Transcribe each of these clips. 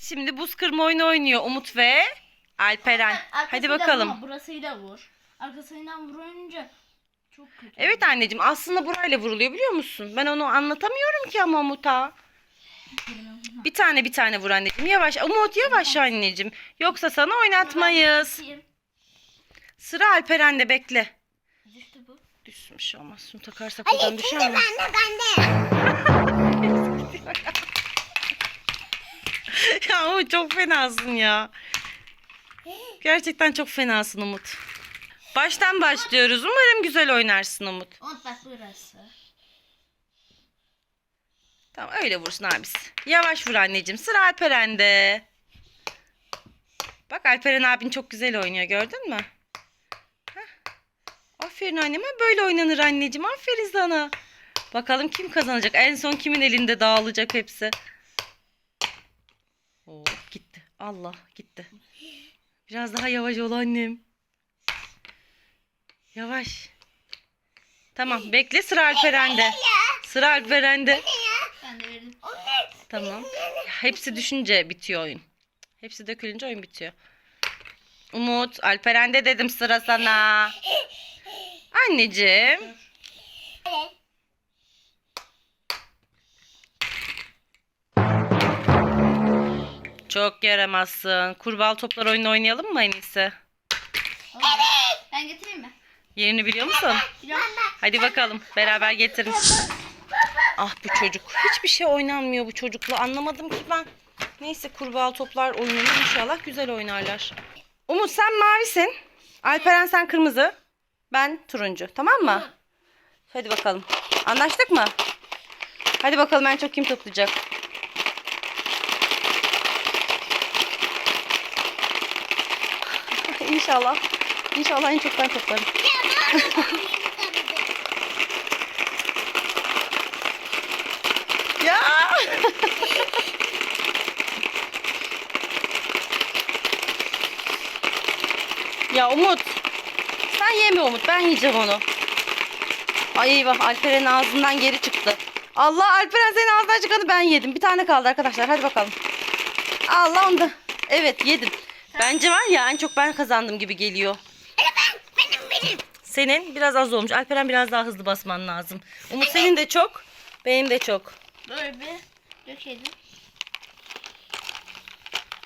Şimdi buz kırma oyunu oynuyor Umut ve Alperen. Hadi Arkasıyla bakalım. vurma, burasıyla vur. Arkasından vurunca çok kötü. Evet anneciğim aslında burayla vuruluyor biliyor musun? Ben onu anlatamıyorum ki ama Umut'a. Bir tane bir tane vur anneciğim. Yavaş Umut yavaş anneciğim. Yoksa sana oynatmayız. Bakayım. Sıra Alperen'de bekle. Düştü bu. Düşsün bir şey olmaz. Şunu takarsak buradan düşer mi? Bende bende. ya Umut çok fenasın ya. Gerçekten çok fenasın Umut. Baştan başlıyoruz. Umarım güzel oynarsın Umut. Umut bak burası. Tamam öyle vursun abisi. Yavaş vur anneciğim. Sıra Alperen'de. Bak Alperen abin çok güzel oynuyor gördün mü? Heh. Aferin anneme böyle oynanır anneciğim. Aferin sana. Bakalım kim kazanacak? En son kimin elinde dağılacak hepsi? Allah gitti. Biraz daha yavaş ol annem. Yavaş. Tamam bekle sıra Alperen'de. Sıra Alperen'de. Tamam. Hepsi düşünce bitiyor oyun. Hepsi dökülünce oyun bitiyor. Umut, Alperen'de dedim sıra sana. Anneciğim. Çok yaramazsın. Kurbağalı toplar oyunu oynayalım mı en iyisi? Ben getireyim mi? Yerini biliyor musun? Biliyorum. Hadi bakalım beraber getirin. Ah bu çocuk. Hiçbir şey oynanmıyor bu çocukla. Anlamadım ki ben. Neyse kurbağalı toplar oyununu inşallah güzel oynarlar. Umut sen mavisin. Alperen sen kırmızı. Ben turuncu. Tamam mı? Hadi bakalım. Anlaştık mı? Hadi bakalım en çok kim toplayacak? İnşallah. İnşallah en çok ben toplarım. Ya. ya Umut. Sen yeme Umut. Ben yiyeceğim onu. Ay eyvah Alperen'in ağzından geri çıktı. Allah Alperen senin ağzından çıkanı ben yedim. Bir tane kaldı arkadaşlar. Hadi bakalım. Allah onu da. Evet yedim. Bence var ya en çok ben kazandım gibi geliyor. Benim benim. Senin biraz az olmuş. Alperen biraz daha hızlı basman lazım. Umut senin de çok. Benim de çok. Böyle bir dökelim.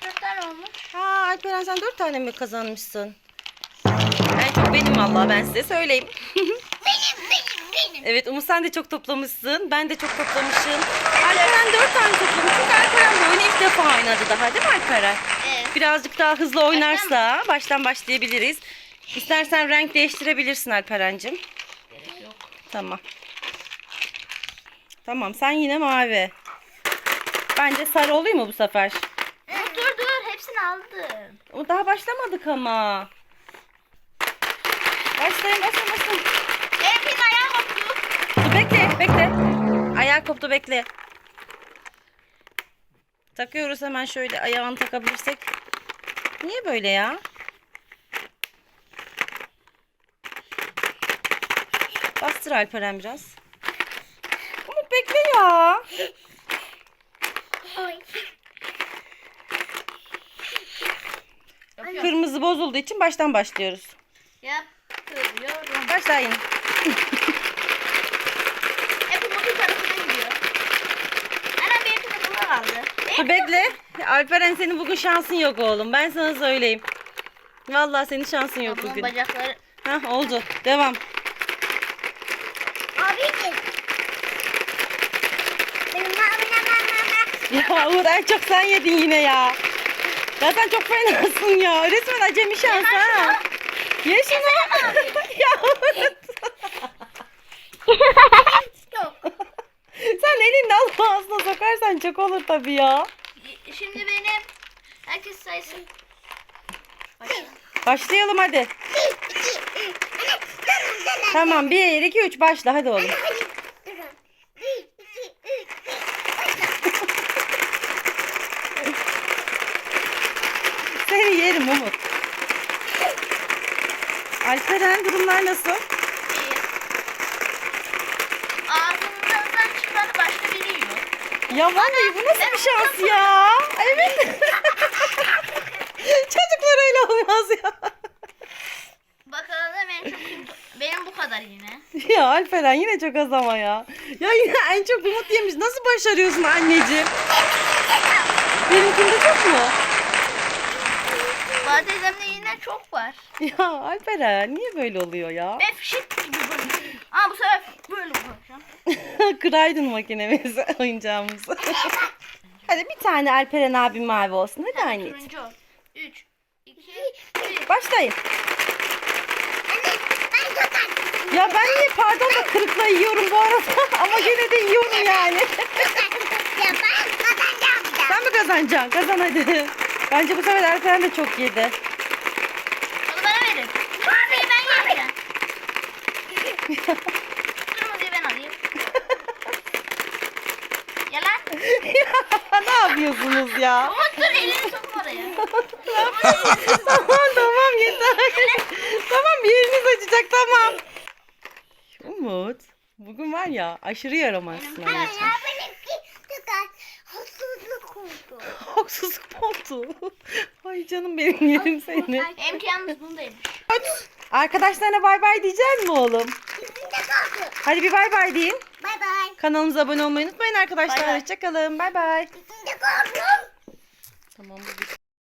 Dört tane olmuş. Ha Alperen sen dört tane mi kazanmışsın? En çok benim vallahi ben size söyleyeyim. Benim benim benim. evet Umut sen de çok toplamışsın. Ben de çok toplamışım. Alperen dört tane toplamış. Çünkü Alperen bu oyunu ilk defa oynadı daha değil mi Alperen? Birazcık daha hızlı oynarsa baştan başlayabiliriz. İstersen renk değiştirebilirsin Alperen'cim. Gerek yok. Tamam. Tamam sen yine mavi. Bence sarı olayım mı bu sefer? Dur dur dur hepsini aldım. O daha başlamadık ama. Başlayın başlayın başlayın. Benimkinin ayağı koptu. Bekle bekle. Ayağı koptu bekle. Takıyoruz hemen şöyle ayağını takabilirsek. Niye böyle ya? Bastır Alperen biraz. Umut bekle ya. Oy. Yapıyorum. Kırmızı bozulduğu için baştan başlıyoruz. Yapıyorum. Başla Dur bekle. Alperen senin bugün şansın yok oğlum. Ben sana söyleyeyim. Vallahi senin şansın yok Ablamın bugün. bacakları. Hah oldu. Devam. Benim mavi Ya Uğur en çok sen yedin yine ya. Ya sen çok fenasın ya. Resmen acemi şans ha. Ye şunu. ya Uğur. Yok. sen elini alıp ağzına sokarsan çok olur tabii ya. Şimdi benim herkes saysın. Başla. Başlayalım hadi. Tamam 1, 2, 3 başla hadi oğlum. Seni yerim Umut. Alperen durumlar nasıl? Ya vallahi bu nasıl bir şans ya? Evet. Çocuklar öyle olmaz ya. Bakalım en çok benim bu kadar yine. Ya Alperen yine çok az ama ya. Ya yine en çok umut yemiş. Nasıl başarıyorsun anneciğim? Benimkinde çok mu? Bademde yine çok var. Ya Alperen niye böyle oluyor ya? Ben fişek gibi. Ama bu sefer böyle bakacağım. Kıraydın makinemizi, oyuncağımızı. Hadi bir tane Alperen abi mavi olsun. Hadi anneciğim. Turuncu. 3, 2, 1. Başlayın. Ya ben niye pardon da kırıkla yiyorum bu arada. Ama gene de yiyorum yani. Ya ben kazanacağım da. Sen mi kazanacaksın? Kazan hadi. Bence bu sefer Alperen de çok yedi. Onu bana verin. Kırmızıyı ben yiyeceğim. Kırmızıyı ben alayım. Ya lan. ne yapıyorsunuz ya? Umut dur elini sokma oraya. tamam tamam yeter. tamam yeriniz acıyacak tamam. Umut bugün var ya aşırı yaramazsın Anne anneciğim. ya. Haksızlık oldu. Haksızlık oldu. Ay canım benim yerim seni. Benimki yalnız bunu da yemiş. Arkadaşlarına bay bay diyecek mi oğlum? Hadi bir bay bay deyin. Bay bay. Kanalımıza abone olmayı unutmayın arkadaşlar. Bay bay. Hoşçakalın. Bay bay. Tamam bu